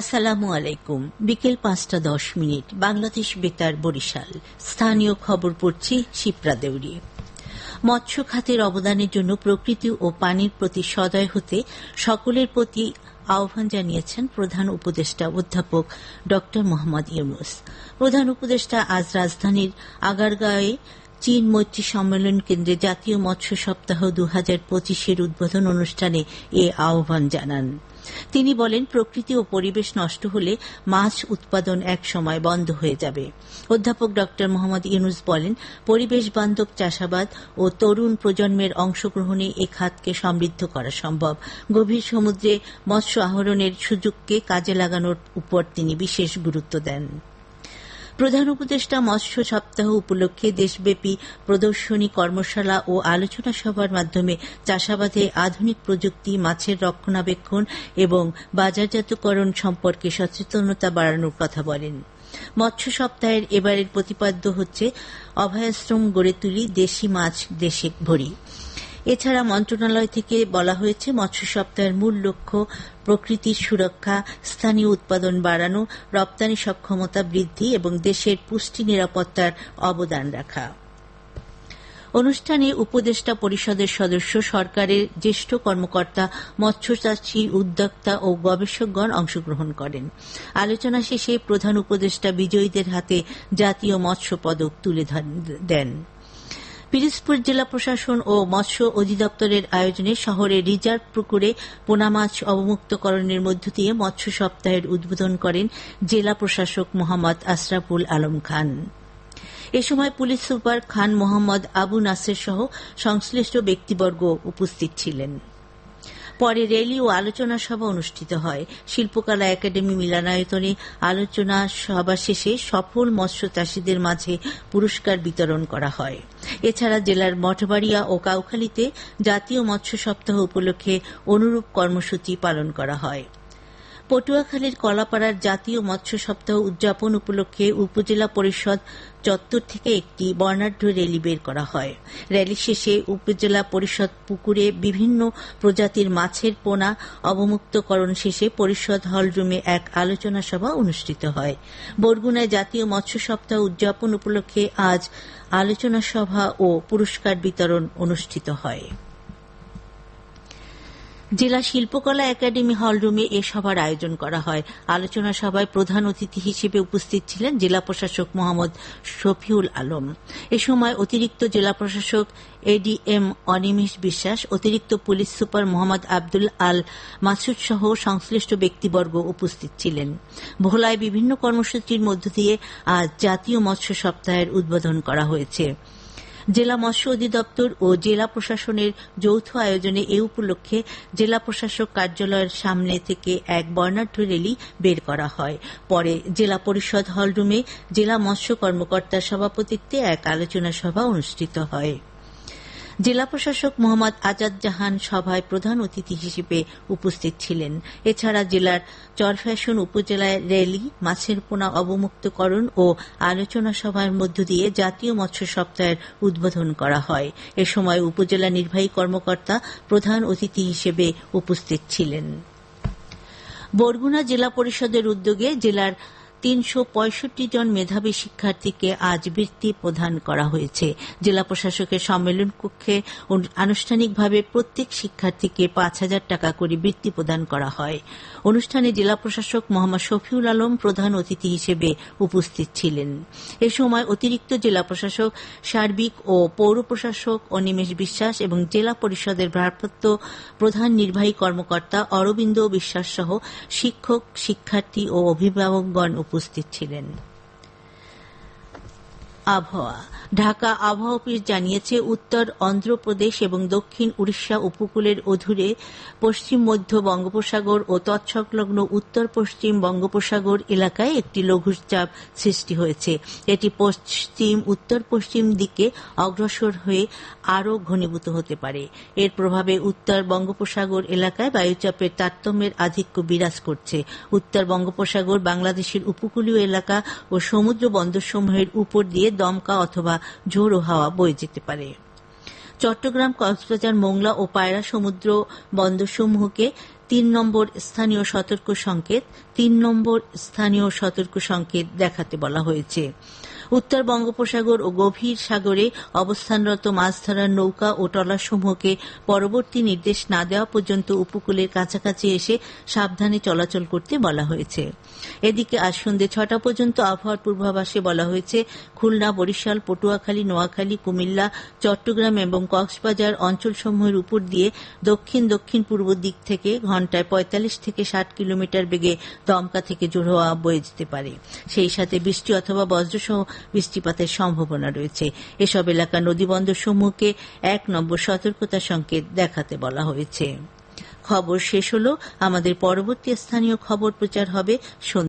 আসসালামু আলাইকুম। বিকেল পাঁচটা দশ মিনিট, বাংলাদেশ বেতার বরিশাল। স্থানীয় খবর পড়ছি শিপ্রা দেউরি। মৎস্য খাতের অবদানের জন্য প্রকৃতি ও পানির প্রতি সদয় হতে সকলের প্রতি আহ্বান জানিয়েছেন প্রধান উপদেষ্টা অধ্যাপক ড মোহাম্মদ ইউনুস। প্রধান উপদেষ্টা আজ রাজধানীর আগারগাঁওয়ে চীন মৈত্রী সম্মেলন কেন্দ্রে জাতীয় মৎস্য সপ্তাহ দু হাজার পঁচিশের উদ্বোধন অনুষ্ঠানে এ আহ্বান জানান। তিনি বলেন, প্রকৃতি ও পরিবেশ নষ্ট হলে মাছ উৎপাদন এক সময় বন্ধ হয়ে যাবে। অধ্যাপক ড. মোহাম্মদ ইউনুস বলেন, পরিবেশ বান্ধব চাষাবাদ ও তরুণ প্রজন্মের অংশগ্রহণে এ খাতকে সমৃদ্ধ করা সম্ভব। গভীর সমুদ্রে মৎস্য আহরণের সুযোগকে কাজে লাগানোর উপর তিনি বিশেষ গুরুত্ব দেন। প্রধান উপদেষ্টা মৎস্য সপ্তাহ উপলক্ষে দেশব্যাপী প্রদর্শনী, কর্মশালা ও আলোচনা সভার মাধ্যমে চাষাবাদে আধুনিক প্রযুক্তি, মাছের রক্ষণাবেক্ষণ এবং বাজারজাতকরণ সম্পর্কে সচেতনতা বাড়ানোর কথা বলেন। মৎস্য সপ্তাহের এবারের প্রতিপাদ্য হচ্ছে, অভয়াশ্রম গড়ে তুলি, দেশি মাছ দেশে ভরি। এছাড়া মন্ত্রণালয় থেকে বলা হয়েছে, মৎস্য সপ্তাহের মূল লক্ষ্য প্রকৃতির সুরক্ষা, স্থানীয় উৎপাদন বাড়ানো, রপ্তানি সক্ষমতা বৃদ্ধি এবং দেশের পুষ্টি নিরাপত্তার অবদান রাখা। অনুষ্ঠানে উপদেষ্টা পরিষদের সদস্য, সরকারের জ্যেষ্ঠ কর্মকর্তা মৎস্যচাষী উদ্যোক্তা ও গবেষকগণ অংশগ্রহণ করেন। আলোচনা শেষে প্রধান উপদেষ্টা বিজয়ীদের হাতে জাতীয় মৎস্য পদক তুলে দেন। পিরিজপুর জেলা প্রশাসন ও মৎস্য অধিদপ্তরের আয়োজনে শহরের রিজার্ভ পুকুরে পোনা মাছ অবমুক্তকরণের মধ্য দিয়ে মৎস্য সপ্তাহের উদ্বোধন করেন জেলা প্রশাসক মোহাম্মদ আশরাফুল আলম খান। এ সময় পুলিশ সুপার খান মোহাম্মদ আবু নাসের সহ সংশ্লিষ্ট ব্যক্তিবর্গ উপস্থিত ছিলেন। পরে র্যালি ও আলোচনা সভা অনুষ্ঠিত হয়। শিল্পকলা একাডেমি মিলনায়তনে আলোচনা সভা শেষে সফল মৎস্য চাষীদের মাঝে পুরস্কার বিতরণ করা হয়। এছাড়া জেলার মঠবাড়িয়া ও কাউখালীতে জাতীয় মৎস্য সপ্তাহ উপলক্ষে অনুরূপ কর্মসূচি পালন করা হয়। পটুয়াখালীর কলাপাড়ার জাতীয় মৎস্য সপ্তাহ উদযাপন উপলক্ষে উপজেলা পরিষদ চত্বর থেকে একটি বর্ণাঢ্য র্যালি বের করা হয়। র্যালি শেষে উপজেলা পরিষদ পুকুরে বিভিন্ন প্রজাতির মাছের পোনা অবমুক্তকরণ শেষে পরিষদ হলরুমে এক আলোচনা সভা অনুষ্ঠিত হয়। বরগুনায় জাতীয় মৎস্য সপ্তাহ উদযাপন উপলক্ষে আজ আলোচনা সভা ও পুরস্কার বিতরণ অনুষ্ঠিত হয়। জেলা শিল্পকলা একাডেমি হলরুমে এ সভার আয়োজন করা হয়। আলোচনা সভায় প্রধান অতিথি হিসেবে উপস্থিত ছিলেন জেলা প্রশাসক মোহাম্মদ শফিউল আলম। এ সময় অতিরিক্ত জেলা প্রশাসক এডিএম অনিমেষ বিশ্বাস, অতিরিক্ত পুলিশ সুপার মোহাম্মদ আব্দুল আল মাসুদ সহ সংশ্লিষ্ট ব্যক্তিবর্গ উপস্থিত ছিলেন। ভোলায় বিভিন্ন কর্মসূচির মধ্য দিয়ে আজ জাতীয় মৎস্য সপ্তাহের উদ্বোধন করা হয়েছে। জেলা মৎস্য অধিদপ্তর ও জেলা প্রশাসনের যৌথ আয়োজনে এ উপলক্ষে জেলা প্রশাসক কার্যালয়ের সামনে থেকে এক বর্ণাঢ্য র্যালি বের করা হয়। পরে জেলা পরিষদ হলরুমে জেলা মৎস্য কর্মকর্তার সভাপতিত্বে এক আলোচনা সভা অনুষ্ঠিত হয়। জেলা প্রশাসক মোহাম্মদ আজাদ জাহান সভায় প্রধান অতিথি হিসেবে উপস্থিত ছিলেন। এছাড়া জেলার চরফ্যাশন উপজেলায় র্যালি, মাছের পোনা অবমুক্তকরণ ও আলোচনা সভার মধ্য দিয়ে জাতীয় মৎস্য সপ্তাহের উদ্বোধন করা হয়। এ সময় উপজেলা নির্বাহী কর্মকর্তা প্রধান অতিথি হিসেবে উপস্থিত ছিলেন। বরগুনা জেলা পরিষদের উদ্যোগে জেলার তিনশো পঁয়ষট্টি জন মেধাবী শিক্ষার্থীকে আজ বৃত্তি প্রদান করা হয়েছে। জেলা প্রশাসকের সম্মেলন কক্ষে আনুষ্ঠানিকভাবে প্রত্যেক শিক্ষার্থীকে পাঁচ হাজার টাকা করে বৃত্তি প্রদান করা হয়। অনুষ্ঠানে জেলা প্রশাসক মোহাম্মদ শফিউল আলম প্রধান অতিথি হিসেবে উপস্থিত ছিলেন। এ সময় অতিরিক্ত জেলা প্রশাসক, সার্বিক ও পৌর প্রশাসক অনিমেষ বিশ্বাস এবং জেলা পরিষদের ভারপ্রাপ্ত প্রধান নির্বাহী কর্মকর্তা অরবিন্দ বিশ্বাস সহ শিক্ষক, শিক্ষার্থী ও অভিভাবকগণ উপস্থিত ছিলেন। আবহাওয়া ঢাকা আবহাওয়া অফিস জানিয়েছে, উত্তর অন্ধ্রপ্রদেশ এবং দক্ষিণ উড়িষ্যা উপকূলের অধুরে পশ্চিম, মধ্য বঙ্গোপসাগর ও তৎসংলগ্ন উত্তর পশ্চিম বঙ্গোপসাগর এলাকায় একটি লঘুচাপ সৃষ্টি হয়েছে। এটি পশ্চিম, উত্তর পশ্চিম দিকে অগ্রসর হয়ে আরও ঘনীভূত হতে পারে। এর প্রভাবে উত্তর বঙ্গোপসাগর এলাকায় বায়ুচাপের তারতম্যের আধিক্য বিরাজ করছে। উত্তর বঙ্গোপসাগর বাংলাদেশের উপকূলীয় এলাকা ও সমুদ্র বন্দরসমূহের উপর দিয়ে দমকা অথবা ঝোড়ো হাওয়া বয়ে যেতে পারে। চট্টগ্রাম, কক্সবাজার, মোংলা ও পায়রা সমুদ্র বন্দরসমূহকে তিন নম্বর স্থানীয় সতর্ক সংকেত তিন নম্বর স্থানীয় সতর্ক সংকেত দেখাতে বলা হয়েছে। উত্তর বঙ্গোপসাগর ও গভীর সাগরে অবস্থানরত মাছ ধরার নৌকা ও ট্রলারসমূহকে পরবর্তী নির্দেশ না দেওয়া পর্যন্ত উপকূলের কাছাকাছি এসে সাবধানে চলাচল করতে বলা হয়েছে। এদিকে আজ সন্ধ্যে ছটা পর্যন্ত আবহাওয়ার পূর্বাভাসে বলা হয়েছে, খুলনা, বরিশাল, পটুয়াখালী, নোয়াখালী, কুমিল্লা, চট্টগ্রাম এবং কক্সবাজার অঞ্চলসমূহের উপর দিয়ে দক্ষিণ দক্ষিণ পূর্ব দিক থেকে ঘন্টায় পঁয়তাল্লিশ থেকে ষাট কিলোমিটার বেগে দমকা থেকে জোর হওয়া বয়ে যেতে পারে। সেই সাথে বৃষ্টি অথবা বজ্রসহ বৃষ্টিপাতের সম্ভাবনা রয়েছে। এসব এলাকা নদীবন্দর সমূহকে এক নম্বর সতর্কতা সংকেত দেখাতে বলা হয়েছে। খবর শেষ হল। আমাদের পরবর্তী স্থানীয় খবর প্রচার হবে